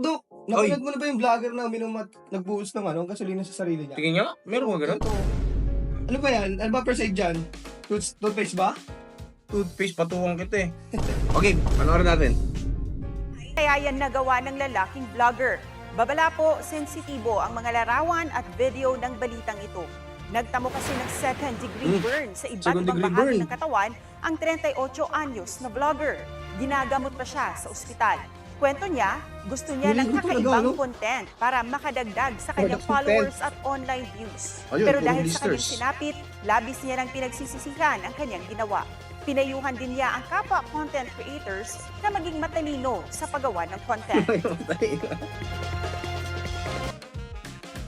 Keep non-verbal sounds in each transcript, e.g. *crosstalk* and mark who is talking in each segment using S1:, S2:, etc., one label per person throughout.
S1: Dok, napanood mo na ba yung vlogger na uminom at nagbuhos ng ano, gasolina sa sarili niya?
S2: Tingin nga, meron ka ganun?
S1: Ito. Ano ba yan? Ano ba first aid dyan? Tooth, toothpaste ba?
S2: Toothpaste, patuwang kita eh. *laughs* okay, panoorin natin.
S3: Kaya yan nagawa ng lalaking vlogger. Babala po, sensitibo ang mga larawan at video ng balitang ito. Nagtamo kasi ng second degree
S2: Hmm,
S3: burn sa iba't ibang bahagi
S2: burn.
S3: ng katawan ang 38 anyos na vlogger. Ginagamot pa siya sa ospital. Kwento niya, gusto niya ng kakaibang content para makadagdag sa kanyang followers at online views. Pero dahil sa kanyang sinapit, labis niya ng pinagsisisihan ang kanyang ginawa. Pinayuhan din niya ang kapwa content creators na maging matalino sa paggawa ng content.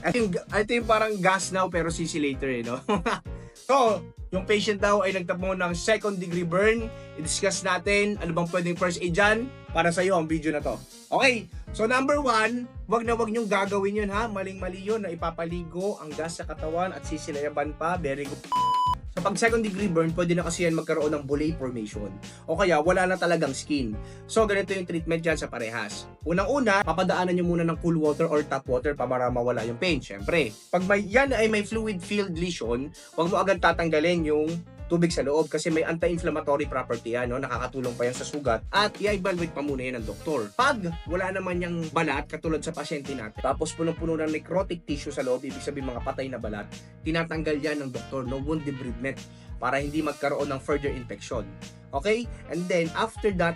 S2: Ito yung, ito yung parang gas now pero sisi later eh, no? *laughs* so, yung patient daw ay nagtamo ng second degree burn. I-discuss natin ano bang pwedeng first aid dyan para sa iyo ang video na to. Okay, so number one, wag na wag niyong gagawin yun ha. Maling-mali yun na ipapaligo ang gas sa katawan at sisilayaban pa. Very good. Sa pag second degree burn, pwede na kasi yan magkaroon ng bullate formation. O kaya wala na talagang skin. So ganito yung treatment dyan sa parehas. Unang-una, papadaanan nyo muna ng cool water or tap water para mawala yung pain. Siyempre, pag may, yan ay may fluid filled lesion, huwag mo agad tatanggalin yung tubig sa loob kasi may anti-inflammatory property yan, no? nakakatulong pa yan sa sugat at i-evaluate pa muna yan ng doktor. Pag wala naman yung balat, katulad sa pasyente natin, tapos punong-puno ng necrotic tissue sa loob, ibig sabihin mga patay na balat, tinatanggal yan ng doktor, no wound debridement, para hindi magkaroon ng further infection. Okay? And then, after that,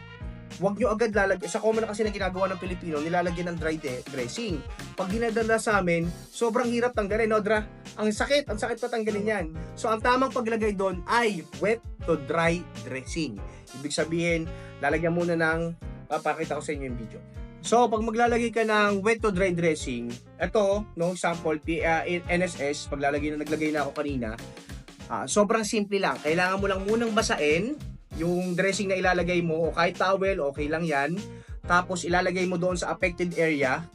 S2: Huwag nyo agad lalagyan. Sa common na kasi na ginagawa ng Pilipino, nilalagyan ng dry de- dressing. Pag dinadala sa amin, sobrang hirap tanggalin, no, Dra? Ang sakit, ang sakit pa tanggalin yan. So, ang tamang paglagay doon ay wet to dry dressing. Ibig sabihin, lalagyan muna ng, papakita ko sa inyo yung video. So, pag maglalagay ka ng wet to dry dressing, ito, no, sample, P- uh, NSS, paglalagay na naglagay na ako kanina, ah, sobrang simple lang. Kailangan mo lang munang basain yung dressing na ilalagay mo, o kahit towel, okay lang yan. Tapos, ilalagay mo doon sa affected area,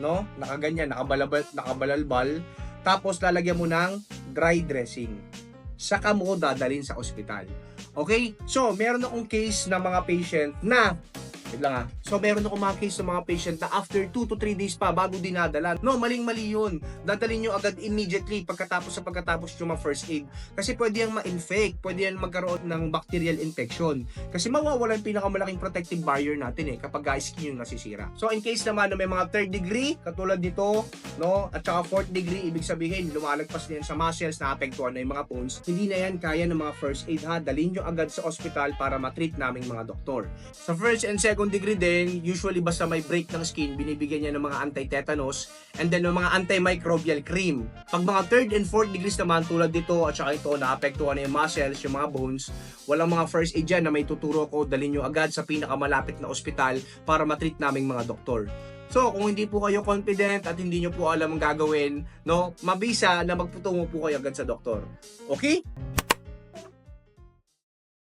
S2: no? Nakaganyan, nakabalabal, nakabalalbal. Tapos, lalagyan mo ng dry dressing. Saka mo dadalhin sa ospital. Okay? So, meron akong case ng mga patient na Wait lang ah. So, meron ako mga case ng mga patient na after 2 to 3 days pa bago dinadala. No, maling-mali yun. Dadalhin nyo agad immediately pagkatapos sa pagkatapos yung mga first aid. Kasi pwede yung ma-infect, pwede yan magkaroon ng bacterial infection. Kasi mawawala yung pinakamalaking protective barrier natin eh kapag uh, skin yung nasisira. So, in case naman na may mga third degree, katulad dito, no, at saka fourth degree, ibig sabihin, lumalagpas na yan sa muscles, naapektuhan na yung mga bones, hindi na yan kaya ng mga first aid ha. Dalhin nyo agad sa ospital para matreat naming mga doktor. Sa first and second degree din, usually basta may break ng skin, binibigyan niya ng mga anti-tetanus and then ng mga antimicrobial cream. Pag mga third and fourth degrees naman, tulad dito at saka ito, naapektuhan na yung muscles, yung mga bones, walang mga first aid dyan na may tuturo ko, dalhin nyo agad sa pinakamalapit na ospital para matreat naming mga doktor. So, kung hindi po kayo confident at hindi nyo po alam ang gagawin, no, mabisa na magputungo po kayo agad sa doktor. Okay?